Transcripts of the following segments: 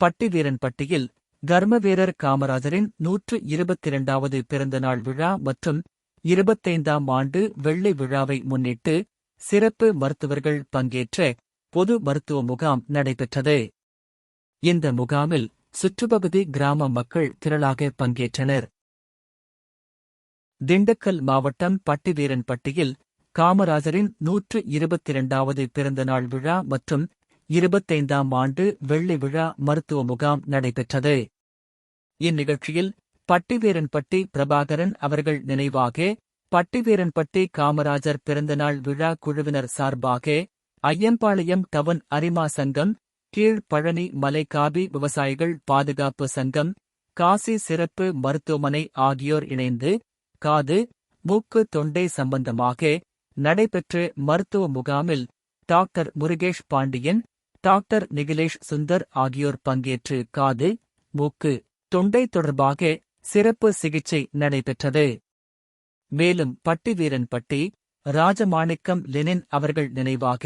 பட்டிவீரன்பட்டியில் கர்மவீரர் காமராஜரின் நூற்று இருபத்தி இரண்டாவது பிறந்தநாள் விழா மற்றும் இருபத்தைந்தாம் ஆண்டு வெள்ளை விழாவை முன்னிட்டு சிறப்பு மருத்துவர்கள் பங்கேற்ற பொது மருத்துவ முகாம் நடைபெற்றது. இந்த முகாமில் சுற்றுப்பகுதி கிராம மக்கள் திரளாக பங்கேற்றனர். திண்டுக்கல் மாவட்டம் பட்டிவீரன்பட்டியில் காமராஜரின் நூற்று இருபத்தி இரண்டாவது பிறந்தநாள் விழா மற்றும் இருபத்தைந்தாம் ஆண்டு வெள்ளி விழா மருத்துவ முகாம் நடைபெற்றது. இந்நிகழ்ச்சியில் பட்டிவீரன்பட்டி பிரபாகரன் அவர்கள் நினைவாக பட்டிவீரன்பட்டி காமராஜர் பிறந்தநாள் விழா குழுவினர் சார்பாக ஐயம்பாளையம் டவுன் அரிமா சங்கம் கீழ் பழனி மலைக்காபி விவசாயிகள் பாதுகாப்பு சங்கம் காசி சிறப்பு மருத்துவமனை ஆகியோர் இணைந்து காது மூக்கு தொண்டை சம்பந்தமாக நடைபெற்ற மருத்துவ முகாமில் டாக்டர் முருகேஷ் பாண்டியன் டாக்டர் நிகிலேஷ் சுந்தர் ஆகியோர் பங்கேற்று காது மூக்கு தொண்டை தொடர்பாக சிறப்பு சிகிச்சை நடைபெற்றது. மேலும் பட்டிவீரன்பட்டி ராஜமாணிக்கம் லெனின் அவர்கள் நினைவாக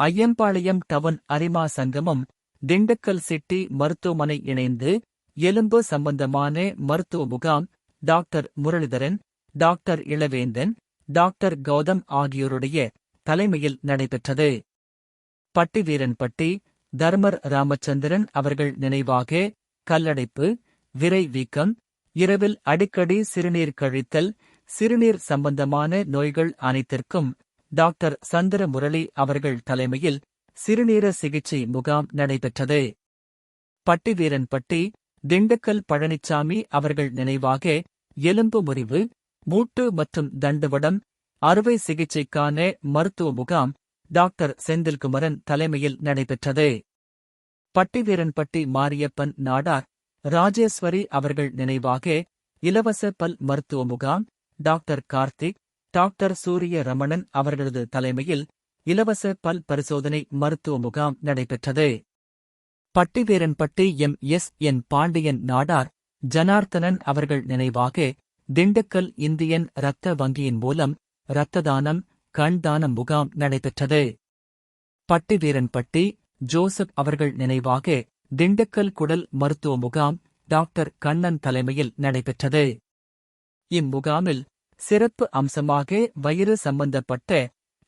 ஐயம்பாளையம் டவுன் அரிமா சங்கமம் திண்டுக்கல் சிட்டி மருத்துவமனை இணைந்து எலும்பு சம்பந்தமான மருத்துவ முகாம் doctor Muralidharan doctor Ilavendhan doctor Gautham ஆகியோருடைய தலைமையில் நடைபெற்றது. பட்டிவீரன்பட்டி தர்மர் ராமச்சந்திரன் அவர்கள் நினைவாக கல்லடைப்பு விரை வீக்கம் இரவில் அடிக்கடி சிறுநீர் கழித்தல் சிறுநீர் சம்பந்தமான நோய்கள் அனைத்திற்கும் டாக்டர் சந்திர முரளி அவர்கள் தலைமையில் சிறுநீர சிகிச்சை முகாம் நடைபெற்றது. பட்டிவீரன்பட்டி திண்டுக்கல் பழனிச்சாமி அவர்கள் நினைவாக எலும்பு முறிவு மூட்டு மற்றும் தண்டுவடம் அறுவை சிகிச்சைக்கான மருத்துவ முகாம் டாக்டர் செந்தில்குமரன் தலைமையில் நடைபெற்றது. பட்டிவீரன்பட்டி மாரியப்பன் நாடார் ராஜேஸ்வரி அவர்கள் நினைவாக இலவச பல் மருத்துவ முகாம் டாக்டர் கார்த்திக் டாக்டர் சூரிய ரமணன் அவர்களது தலைமையில் இலவச பல் பரிசோதனை மருத்துவ முகாம் நடைபெற்றது. Pattiveeranpatti M. S. N. Pandian Nadar Janarthanan அவர்கள் நினைவாக திண்டுக்கல் இந்தியன் இரத்த வங்கியின் மூலம் இரத்த தானம் கண் முகாம் நடைபெற்றது. பட்டிவீரன்பட்டி ஜோசப் அவர்கள் நினைவாக திண்டுக்கல் குடல் மருத்துவ முகாம் டாக்டர் கண்ணன் தலைமையில் நடைபெற்றது. இம்முகாமில் சிறப்பு அம்சமாக வயிறு சம்பந்தப்பட்ட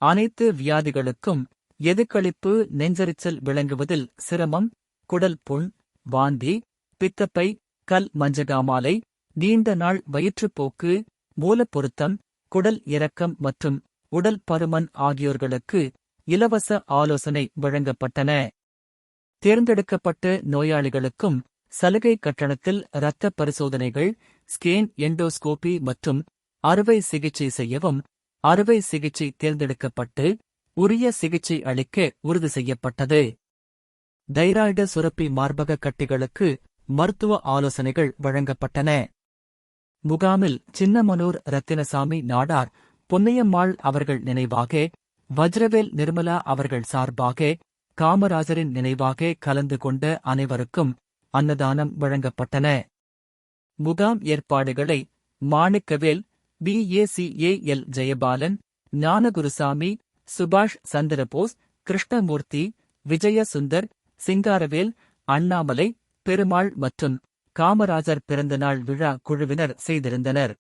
அனைத்து வியாதிகளுக்கும் எதுக்களிப்பு நெஞ்சரிச்சல் விளங்குவதில் சிரமம் குடல் புண் வாந்தி பித்தப்பை கல் மஞ்சகாமாலை நீண்ட நாள் வயிற்றுப்போக்கு மூலப்பொருத்தம் குடல் இறக்கம் மற்றும் உடல் பருமன் ஆகியோர்களுக்கு இலவச ஆலோசனை வழங்கப்பட்டன. தேர்ந்தெடுக்கப்பட்ட நோயாளிகளுக்கும் சலுகை கட்டணத்தில் இரத்த பரிசோதனைகள் ஸ்கேன் எண்டோஸ்கோபி மற்றும் அறுவை சிகிச்சை செய்யவும் அறுவை சிகிச்சை தேர்ந்தெடுக்கப்பட்டு உரிய சிகிச்சை அளிக்க உறுதி செய்யப்பட்டது. தைராய்டு சுரப்பி மார்பக கட்டிகளுக்கு மருத்துவ ஆலோசனைகள் வழங்கப்பட்டன. முகாமில் சின்னமனூர் ரத்தினசாமி நாடார் பொன்னையம்மாள் அவர்கள் நினைவாக வஜ்ரவேல் நிர்மலா அவர்கள் சார்பாக காமராஜரின் நினைவாக கலந்து கொண்ட அனைவருக்கும் அன்னதானம் வழங்கப்பட்டன. முகாம் ஏற்பாடுகளை மாணிக்கவேல் பிஏசிஏஎல் ஜெயபாலன் ஞானகுருசாமி சுபாஷ் சந்திரபோஸ் கிருஷ்ணமூர்த்தி விஜயசுந்தர் சிங்காரவேல் அண்ணாமலை பெருமாள் மற்றும் காமராஜர் பிறந்தநாள் விழா குழுவினர் செய்திருந்தனர்.